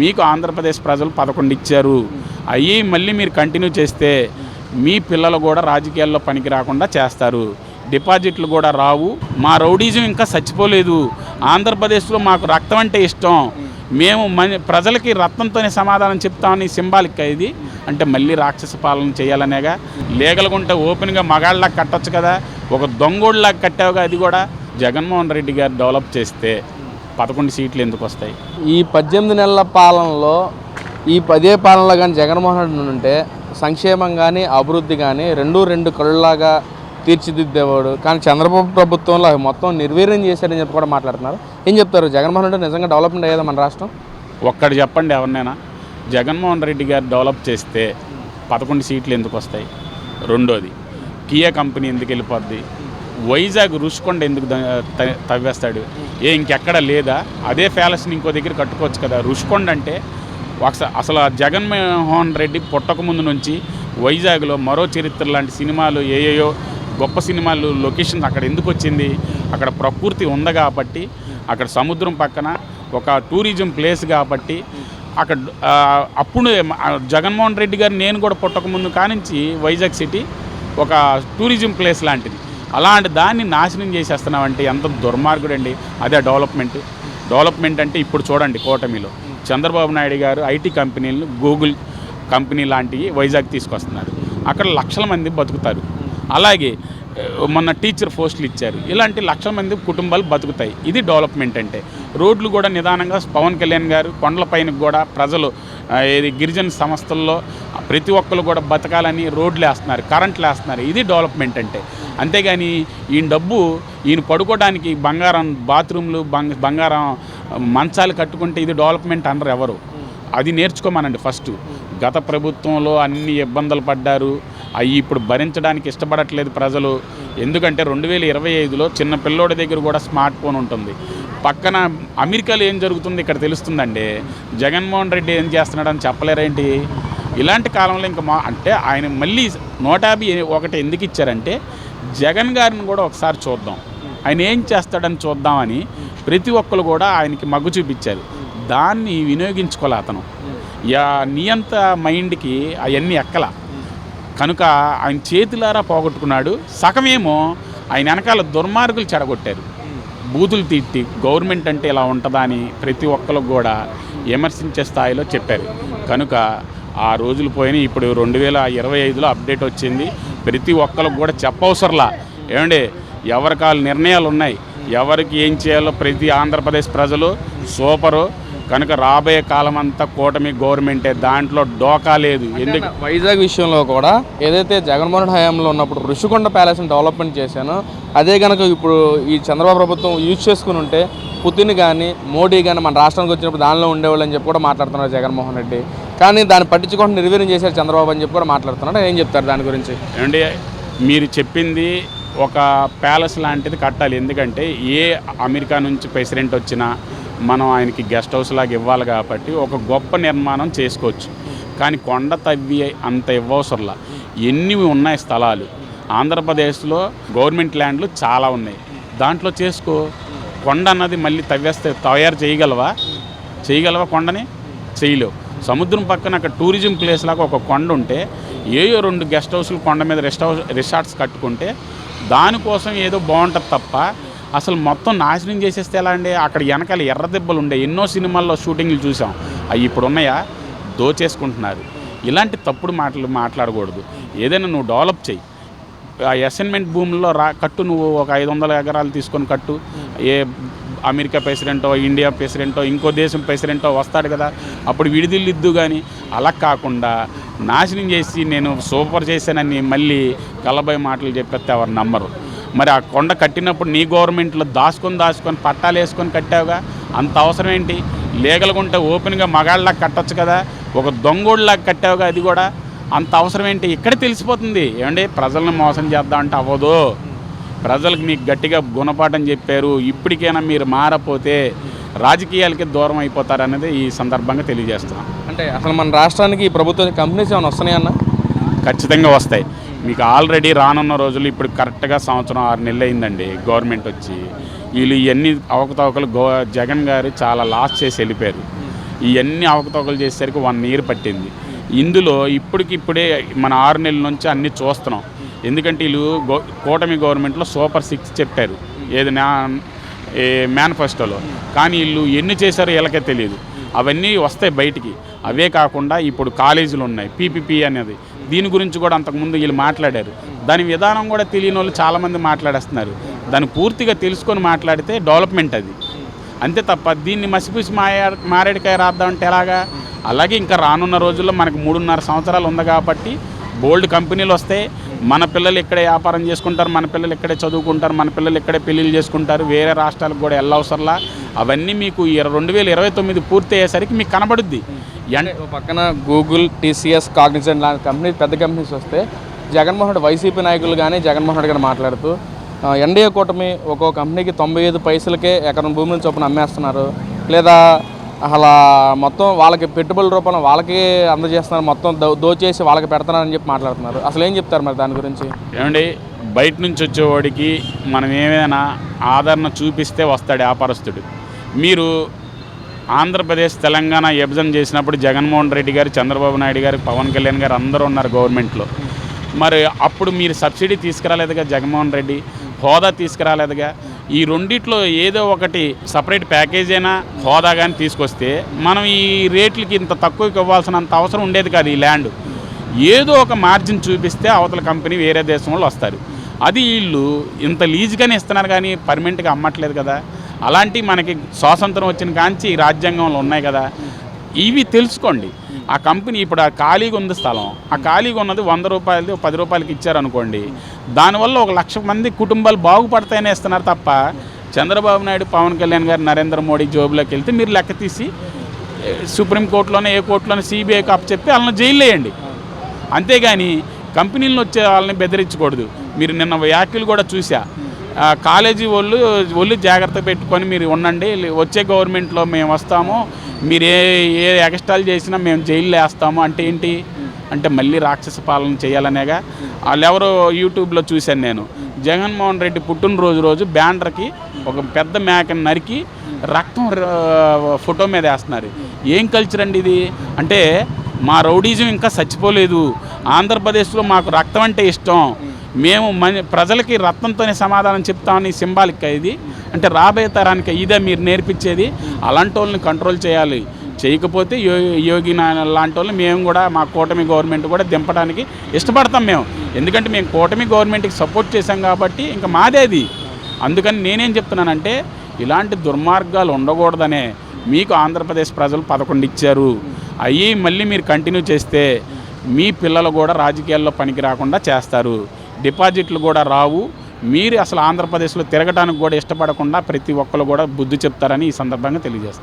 మీకు ఆంధ్రప్రదేశ్ ప్రజలు పదకొండు ఇచ్చారు. అయ్యి మళ్ళీ మీరు కంటిన్యూ చేస్తే మీ పిల్లలు కూడా రాజకీయాల్లో పనికి రాకుండా చేస్తారు. డిపాజిట్లు కూడా రావు. మా రౌడీజం ఇంకా చచ్చిపోలేదు. ఆంధ్రప్రదేశ్లో మాకు రక్తం అంటే ఇష్టం. మేము మన ప్రజలకి రక్తంతోనే సమాధానం చెప్తామని సింబాలిక్ ఇది. అంటే మళ్ళీ రాక్షస పాలన చేయాలనేగా. లీగల్గా ఉంటే ఓపెన్గా మగాళ్ళలా కట్టొచ్చు కదా. ఒక దొంగోళ్ళలాగా కట్టావుగా అది కూడా జగన్మోహన్ రెడ్డి గారు డెవలప్ చేస్తే. పదకొండు సీట్లు ఎందుకు వస్తాయి? ఈ పద్దెనిమిది నెలల పాలనలో ఈ పదే పాలనలో కానీ జగన్మోహన్ రెడ్డి ఉంటే సంక్షేమం కానీ అభివృద్ధి కానీ రెండు రెండు కళ్ళలాగా తీర్చిదిద్దేవాడు. కానీ చంద్రబాబు ప్రభుత్వంలో అవి మొత్తం నిర్వీర్యం చేశాడని చెప్పి కూడా మాట్లాడుతున్నారు. ఏం చెప్తారు? జగన్మోహన్ రెడ్డి నిజంగా డెవలప్మెంట్ అయ్యేదా మన రాష్ట్రం? ఒక్కడు చెప్పండి ఎవరినైనా. జగన్మోహన్ రెడ్డి గారు డెవలప్ చేస్తే పదకొండు సీట్లు ఎందుకు వస్తాయి? రెండోది కియా కంపెనీ ఎందుకు వెళ్ళిపోద్ది? వైజాగ్ రుషికొండ ఎందుకు తవ్వేస్తాడు? ఏ ఇంకెక్కడ లేదా? అదే ప్యాలెస్ని ఇంకో దగ్గర కట్టుకోవచ్చు కదా. రుషికొండ అంటే ఒకస అసలు జగన్మోహన్ రెడ్డి పుట్టకముందు నుంచి వైజాగ్లో మరో చరిత్ర లాంటి సినిమాలు ఏయేయో గొప్ప సినిమాలు లొకేషన్ అక్కడ ఎందుకు వచ్చింది? అక్కడ ప్రకృతి ఉంది కాబట్టి అక్కడ సముద్రం పక్కన ఒక టూరిజం ప్లేస్ కాబట్టి అక్కడ అప్పుడు జగన్మోహన్ రెడ్డి గారు నేను కూడా పుట్టకముందు కానించి వైజాగ్ సిటీ ఒక టూరిజం ప్లేస్ లాంటిది. అలాంటి దాన్ని నాశనం చేసేస్తున్నామంటే ఎంత దుర్మార్గుడు అండి అదే డెవలప్మెంట్. డెవలప్మెంట్ అంటే ఇప్పుడు చూడండి కూటమిలో. చంద్రబాబు నాయుడు గారు ఐటీ కంపెనీలను గూగుల్ కంపెనీ లాంటివి వైజాగ్ తీసుకొస్తున్నారు. అక్కడ లక్షల మంది బతుకుతారు. అలాగే మొన్న టీచర్ పోస్టులు ఇచ్చారు. ఇలాంటి లక్షల మంది కుటుంబాలు బతుకుతాయి. ఇది డెవలప్మెంట్ అంటే. రోడ్లు కూడా నిదానంగా పవన్ కళ్యాణ్ గారు కొండలపైన కూడా ప్రజలు ఇది ఏది గిరిజన సంస్థల్లో ప్రతి ఒక్కరు కూడా బతకాలని రోడ్లు వేస్తున్నారు కరెంట్లు వేస్తున్నారు. ఇది డెవలప్మెంట్ అంటే. అంతేగాని ఈయన డబ్బు ఈయన పడుకోవడానికి బంగారం బాత్రూమ్లు బంగ బంగారం మంచాలు కట్టుకుంటే ఇది డెవలప్మెంట్ అనరు ఎవరు. అది నేర్చుకోమనండి ఫస్ట్ గత ప్రభుత్వంలో అన్ని ఇబ్బందులు పడ్డారు. అవి ఇప్పుడు భరించడానికి ఇష్టపడట్లేదు ప్రజలు. ఎందుకంటే రెండు వేల ఇరవై ఐదులో చిన్న పిల్లోడి దగ్గర కూడా స్మార్ట్ ఫోన్ ఉంటుంది. పక్కన అమెరికాలో ఏం జరుగుతుంది ఇక్కడ తెలుస్తుందండి? జగన్మోహన్ రెడ్డి ఏం చేస్తున్నాడని చెప్పలేరేంటి? ఇలాంటి కాలంలో ఇంకా మా అంటే ఆయన మళ్ళీ నూట యాభై ఒకటి ఎందుకు ఇచ్చారంటే జగన్ గారిని కూడా ఒకసారి చూద్దాం. ఆయన ఏం చేస్తాడని చూద్దామని ప్రతి ఒక్కరు కూడా ఆయనకి మగ్గు చూపించారు. దాన్ని వినియోగించుకోలే అతను. యా నియంత మైండ్కి అవన్నీ ఎక్కల. కనుక ఆయన చేతులారా పోగొట్టుకున్నాడు. సగమేమో ఆయన వెనకాల దుర్మార్గులు చెడగొట్టారు. బూతులు తిట్టి గవర్నమెంట్ అంటే ఇలా ఉంటుందా అని ప్రతి ఒక్కరికి కూడా విమర్శించే స్థాయిలో చెప్పారు. కనుక ఆ రోజులు పోయిన ఇప్పుడు రెండు వేల ఇరవై ఐదులో అప్డేట్ వచ్చింది. ప్రతి ఒక్కరికి కూడా చెప్పవసరలా. ఏమండి ఎవరికి వాళ్ళ నిర్ణయాలు ఉన్నాయి? ఎవరికి ఏం చేయాలో ప్రతి ఆంధ్రప్రదేశ్ ప్రజలు సూపరు. కనుక రాబోయే కాలం అంతా కూటమి గవర్నమెంటే దాంట్లో డోకా లేదు. ఎందుకు? వైజాగ్ విషయంలో కూడా ఏదైతే జగన్మోహన్ హయాంలో ఉన్నప్పుడు ఋషికొండ ప్యాలెస్ని డెవలప్మెంట్ చేశానో అదే కనుక ఇప్పుడు ఈ చంద్రబాబు ప్రభుత్వం యూజ్ చేసుకుని ఉంటే పుతిన్ కానీ మోడీ కానీ మన రాష్ట్రానికి వచ్చినప్పుడు దానిలో ఉండేవాళ్ళు అని చెప్పి కూడా మాట్లాడుతున్నారు జగన్మోహన్ రెడ్డి. కానీ దాన్ని పట్టించుకోకుండా నిర్వీర్యం చేశారు చంద్రబాబు అని చెప్పి కూడా మాట్లాడుతున్నారు. ఏం చెప్తారు దాని గురించి? ఏమండి మీరు చెప్పింది ఒక ప్యాలెస్ లాంటిది కట్టాలి. ఎందుకంటే ఏ అమెరికా నుంచి ప్రెసిడెంట్ వచ్చినా మనం ఆయనకి గెస్ట్ హౌస్ లాగా ఇవ్వాలి కాబట్టి ఒక గొప్ప నిర్మాణం చేసుకోవచ్చు. కానీ కొండ తవ్వి అంత ఇవ్వవసరంలా. ఎన్ని ఉన్నాయి స్థలాలు? ఆంధ్రప్రదేశ్లో గవర్నమెంట్ ల్యాండ్లు చాలా ఉన్నాయి. దాంట్లో చేసుకో. కొండ అన్నది మళ్ళీ తవ్వేస్తే తయారు చేయగలవా? చేయగలవా కొండని? చేయలేవు. సముద్రం పక్కన అక్కడ టూరిజం ప్లేస్ లాగా ఒక కొండ ఉంటే ఏయో రెండు గెస్ట్ హౌస్లు కొండ మీద రెస్ట్ హౌస్ రిసార్ట్స్ కట్టుకుంటే దానికోసం ఏదో బాగుంటుంది తప్ప అసలు మొత్తం నాశనం చేసేస్తే ఎలా అండి? అక్కడ వెనకాల ఎర్ర దెబ్బలు ఉండే ఎన్నో సినిమాల్లో షూటింగ్లు చూసాం. అవి ఇప్పుడు ఉన్నాయా దోచేసుకుంటున్నారు. ఇలాంటి తప్పుడు మాటలు మాట్లాడకూడదు. ఏదైనా నువ్వు డెవలప్ చేయి ఆ అసైన్మెంట్ భూముల్లో రా కట్టు నువ్వు ఒక ఐదు వందల ఎకరాలు తీసుకొని కట్టు. ఏ అమెరికా ప్రెసిడెంటో ఇండియా ప్రెసిడెంటో ఇంకో దేశం ప్రెసిడెంటో వస్తాడు కదా. అప్పుడు విడిదిల్లిద్దు కానీ అలా కాకుండా నాశనం చేసి నేను సూపర్ చేశానని మళ్ళీ కలబై మాటలు చెప్పేస్తే ఎవరు నమ్మరు. మరి ఆ కొండ కట్టినప్పుడు నీ గవర్నమెంట్లో దాచుకొని దాచుకొని పట్టాలు వేసుకొని కట్టావుగా? అంత అవసరం ఏంటి? లీగల్గా ఉంటే ఓపెన్గా మగాళ్ళలాగా కట్టొచ్చు కదా. ఒక దొంగోళ్ళలాగా కట్టావుగా అది కూడా. అంత అవసరం ఏంటి? ఇక్కడ తెలిసిపోతుంది. ఏమండి? ప్రజలను మోసం చేద్దామంటే అవ్వదు. ప్రజలకు మీకు గట్టిగా గుణపాఠం చెప్పారు. ఇప్పటికైనా మీరు మారపోతే రాజకీయాలకి దూరం అయిపోతారనేది ఈ సందర్భంగా తెలియజేస్తున్నాం. అంటే అసలు మన రాష్ట్రానికి ఈ ప్రభుత్వం కంపెనీస్ ఏమైనా వస్తున్నాయన్నా? ఖచ్చితంగా వస్తాయి. మీకు ఆల్రెడీ రానున్న రోజులు ఇప్పుడు కరెక్ట్గా సంవత్సరం ఆరు నెలలు అయిందండి. గవర్నమెంట్ వచ్చి వీళ్ళు ఇవన్నీ అవకతవకలు గో జగన్ గారు చాలా లాస్ చేసి వెళ్ళిపోయారు. ఇవన్నీ అవకతవకలు చేసేసరికి వన్ ఇయర్ పట్టింది. ఇందులో ఇప్పటికిప్పుడే మన ఆరు నెలల నుంచి అన్నీ చూస్తున్నాం. ఎందుకంటే వీళ్ళు గో కూటమి గవర్నమెంట్లో సూపర్ సిక్స్ చెప్పారు. ఏది నా ఏ మేనిఫెస్టోలో కానీ వీళ్ళు ఎన్ని చేశారో వీళ్ళకే తెలియదు. అవన్నీ వస్తాయి బయటికి. అవే కాకుండా ఇప్పుడు కాలేజీలు ఉన్నాయి. పీపీపీ అనేది దీని గురించి కూడా అంతకుముందు వీళ్ళు మాట్లాడారు. దాని విధానం కూడా తెలియని వాళ్ళు చాలామంది మాట్లాడేస్తున్నారు. దాన్ని పూర్తిగా తెలుసుకొని మాట్లాడితే డెవలప్మెంట్ అది. అంతే తప్ప దీన్ని మసిపూసి మాయా మారేడికాయ రాద్దామంటే ఎలాగా? అలాగే ఇంకా రానున్న రోజుల్లో మనకు మూడున్నర సంవత్సరాలు ఉంది కాబట్టి బోల్డ్ కంపెనీలు వస్తే మన పిల్లలు ఇక్కడే వ్యాపారం చేసుకుంటారు మన పిల్లలు ఇక్కడే చదువుకుంటారు మన పిల్లలు ఇక్కడే పెళ్ళిళ్ళు చేసుకుంటారు వేరే రాష్ట్రాలకు కూడా వెళ్ళవసరలా అవన్నీ మీకు ఈ రెండు వేల ఇరవై తొమ్మిది పూర్తి అయ్యేసరికి మీకు కనబడుద్ది. పక్కన గూగుల్ టీసీఎస్ కాగ్నిజెంట్ లాంటి కంపెనీ పెద్ద కంపెనీస్ వస్తే జగన్మోహన్ రెడ్డి వైసీపీ నాయకులు కానీ జగన్మోహన్ రెడ్డి గారు మాట్లాడుతూ ఎన్డీఏ కూటమి ఒక్కో కంపెనీకి తొంభై ఐదు పైసలకే ఎకరం భూమిని చొప్పున అమ్మేస్తున్నారు. లేదా అలా మొత్తం వాళ్ళకి పెట్టుబడుల రూపంలో వాళ్ళకి అందజేస్తున్నారు మొత్తం దో- దోచేసి వాళ్ళకి పెడతానని చెప్పి మాట్లాడుతున్నారు. అసలు ఏం చెప్తారు మరి దాని గురించి? ఏమండి బయట నుంచి వచ్చేవాడికి మనం ఏమైనా ఆదరణ చూపిస్తే వస్తాడు వ్యాపారస్తుడు మీరు ఆంధ్రప్రదేశ్ తెలంగాణ విభజన చేసినప్పుడు జగన్మోహన్ రెడ్డి గారు చంద్రబాబు నాయుడు గారు పవన్ కళ్యాణ్ గారు అందరూ ఉన్నారు గవర్నమెంట్లో. మరి అప్పుడు మీరు సబ్సిడీ తీసుకురాలేదుగా జగన్మోహన్ రెడ్డి? హోదా తీసుకురాలేదుగా? ఈ రెండిట్లో ఏదో ఒకటి సపరేట్ ప్యాకేజ్ అయినా హోదా కానీ తీసుకొస్తే మనం ఈ రేట్లకి ఇంత తక్కువకి ఇవ్వాల్సినంత అవసరం ఉండేది కాదు ఈ ల్యాండ్. ఏదో ఒక మార్జిన్ చూపిస్తే అవతల కంపెనీ వేరే దేశం వాళ్ళు వస్తారు. అది వీళ్ళు ఇంత లీజుగానే ఇస్తున్నారు కానీ పర్మనెంట్గా అమ్మట్లేదు కదా? అలాంటి మనకి స్వాతంత్రం వచ్చిన కాంచి రాజ్యాంగంలో ఉన్నాయి కదా. ఇవి తెలుసుకోండి. ఆ కంపెనీ ఇప్పుడు ఆ ఖాళీగా ఉంది స్థలం. ఆ ఖాళీగా ఉన్నది వంద రూపాయలది పది రూపాయలకి ఇచ్చారనుకోండి. దానివల్ల ఒక లక్ష మంది కుటుంబాలు బాగుపడతాయని ఇస్తున్నారు తప్ప చంద్రబాబు నాయుడు పవన్ కళ్యాణ్ గారు నరేంద్ర మోడీ జోబులోకి వెళ్తే మీరు లెక్క తీసి సుప్రీంకోర్టులోనే ఏ కోర్టులోనే సిబిఐకి అప్ చెప్పి వాళ్ళని జైలు వేయండి. అంతేగాని కంపెనీలను వచ్చే వాళ్ళని బెదిరించకూడదు. మీరు నిన్న వ్యాఖ్యలు కూడా చూసా కాలేజీ వాళ్ళు ఒళ్ళు జాగ్రత్త పెట్టుకొని మీరు ఉండండి. వచ్చే గవర్నమెంట్లో మేము వస్తాము. మీరు ఏ ఏ ఎగస్టాల్ చేసినా మేము జైల్లో వేస్తాము. అంటే ఏంటి? అంటే మళ్ళీ రాక్షస పాలన చేయాలనేగా. వాళ్ళు ఎవరో యూట్యూబ్లో చూశాను నేను. జగన్మోహన్ రెడ్డి పుట్టినరోజు రోజు బ్యానర్కి ఒక పెద్ద మేకను నరికి రక్తం ఫోటో మీద వేస్తున్నారు. ఏం కల్చర్ అండి ఇది? అంటే మా రౌడీజం ఇంకా చచ్చిపోలేదు. ఆంధ్రప్రదేశ్లో మాకు రక్తం అంటే ఇష్టం. మేము మన ప్రజలకి రత్నంతోనే సమాధానం చెప్తామని సింబాలిక్ ఇది. అంటే రాబోయే తరానికి ఇదే మీరు నేర్పించేది. అలాంటి వాళ్ళని కంట్రోల్ చేయాలి. చేయకపోతే యో యోగి నాయన లాంటి వాళ్ళు మేము కూడా మా కూటమి గవర్నమెంట్ కూడా దింపడానికి ఇష్టపడతాం మేము. ఎందుకంటే మేము కూటమి గవర్నమెంట్కి సపోర్ట్ చేశాం కాబట్టి ఇంకా మాదే అది. అందుకని నేనేం చెప్తున్నానంటే ఇలాంటి దుర్మార్గాలు ఉండకూడదనే మీకు ఆంధ్రప్రదేశ్ ప్రజలు పదకొండు ఇచ్చారు. అవి మళ్ళీ మీరు కంటిన్యూ చేస్తే మీ పిల్లలు కూడా రాజకీయాల్లో పనికి రాకుండా చేస్తారు. డిపాజిట్లు కూడా రావు. మీరు అసలు ఆంధ్రప్రదేశ్లో తిరగడానికి కూడా ఇష్టపడకుండా ప్రతి ఒక్కరు కూడా బుద్ధి చెప్తారని ఈ సందర్భంగా తెలియజేస్తారు